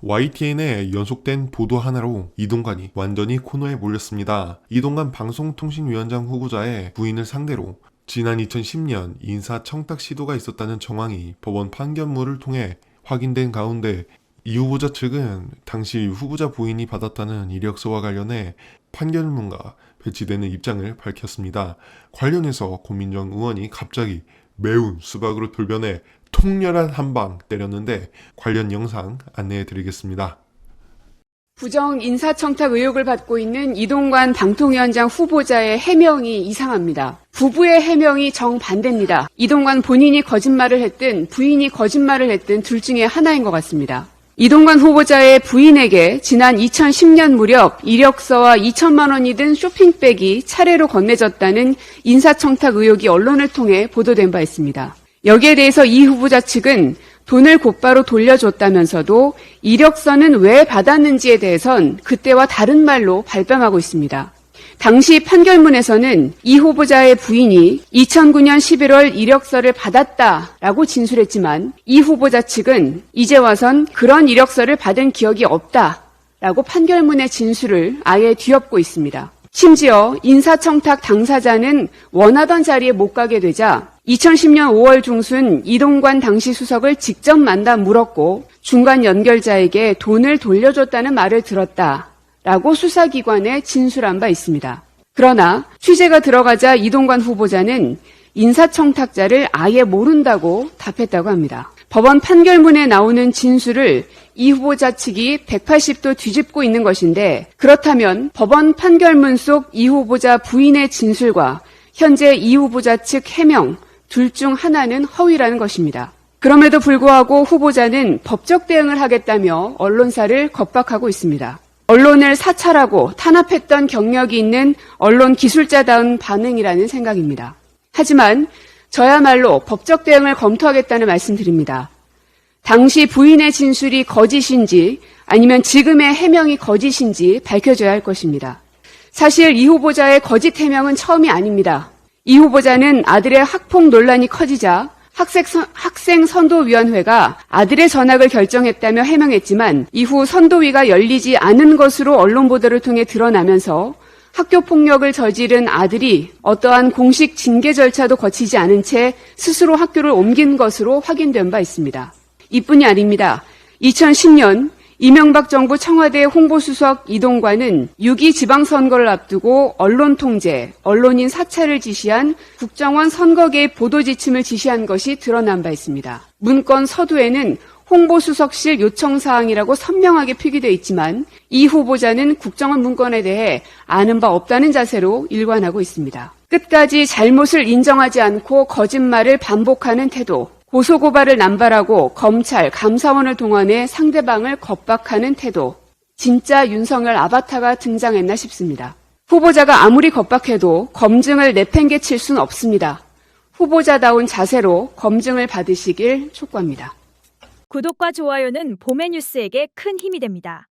YTN의 연속된 보도 하나로 이동관이 완전히 코너에 몰렸습니다. 이동관 방송통신위원장 후보자의 부인을 상대로 지난 2010년 인사청탁 시도가 있었다는 정황이 법원 판결문을 통해 확인된 가운데 이 후보자 측은 당시 후보자 부인이 받았다는 이력서와 관련해 판결문과 배치되는 입장을 밝혔습니다. 관련해서 고민정 의원이 갑자기 매운 수박으로 돌변해 통렬한 한 방 때렸는데 관련 영상 안내해 드리겠습니다. 부정 인사청탁 의혹을 받고 있는 이동관 방통위원장 후보자의 해명이 이상합니다. 부부의 해명이 정반대입니다. 이동관 본인이 거짓말을 했든 부인이 거짓말을 했든 둘 중에 하나인 것 같습니다. 이동관 후보자의 부인에게 지난 2010년 무렵 이력서와 2천만 원이 든 쇼핑백이 차례로 건네졌다는 인사청탁 의혹이 언론을 통해 보도된 바 있습니다. 여기에 대해서 이 후보자 측은 돈을 곧바로 돌려줬다면서도 이력서는 왜 받았는지에 대해선 그때와 다른 말로 발뺌하고 있습니다. 당시 판결문에서는 이 후보자의 부인이 2009년 11월 이력서를 받았다라고 진술했지만 이 후보자 측은 이제 와선 그런 이력서를 받은 기억이 없다라고 판결문의 진술을 아예 뒤엎고 있습니다. 심지어 인사청탁 당사자는 원하던 자리에 못 가게 되자 2010년 5월 중순 이동관 당시 수석을 직접 만나 물었고 중간 연결자에게 돈을 돌려줬다는 말을 들었다 라고 수사기관에 진술한 바 있습니다. 그러나 취재가 들어가자 이동관 후보자는 인사청탁자를 아예 모른다고 답했다고 합니다. 법원 판결문에 나오는 진술을 이 후보자 측이 180도 뒤집고 있는 것인데 그렇다면 법원 판결문 속 이 후보자 부인의 진술과 현재 이 후보자 측 해명 둘 중 하나는 허위라는 것입니다. 그럼에도 불구하고 후보자는 법적 대응을 하겠다며 언론사를 겁박하고 있습니다. 언론을 사찰하고 탄압했던 경력이 있는 언론 기술자다운 반응이라는 생각입니다. 하지만 저야말로 법적 대응을 검토하겠다는 말씀드립니다. 당시 부인의 진술이 거짓인지 아니면 지금의 해명이 거짓인지 밝혀져야 할 것입니다. 사실 이 후보자의 거짓 해명은 처음이 아닙니다. 이 후보자는 아들의 학폭 논란이 커지자 학생, 선도위원회가 아들의 전학을 결정했다며 해명했지만 이후 선도위가 열리지 않은 것으로 언론 보도를 통해 드러나면서 학교 폭력을 저지른 아들이 어떠한 공식 징계 절차도 거치지 않은 채 스스로 학교를 옮긴 것으로 확인된 바 있습니다. 이뿐이 아닙니다. 2010년 이명박 정부 청와대 홍보수석 이동관은 6.2 지방선거를 앞두고 언론 통제, 언론인 사찰을 지시한 국정원 선거 개입 보도 지침을 지시한 것이 드러난 바 있습니다. 문건 서두에는 홍보수석실 요청사항이라고 선명하게 표기되어 있지만 이 후보자는 국정원 문건에 대해 아는 바 없다는 자세로 일관하고 있습니다. 끝까지 잘못을 인정하지 않고 거짓말을 반복하는 태도, 고소고발을 남발하고 검찰, 감사원을 동원해 상대방을 겁박하는 태도. 진짜 윤석열 아바타가 등장했나 싶습니다. 후보자가 아무리 겁박해도 검증을 내팽개칠 수는 없습니다. 후보자다운 자세로 검증을 받으시길 촉구합니다. 구독과 좋아요는 봄의 뉴스에게 큰 힘이 됩니다.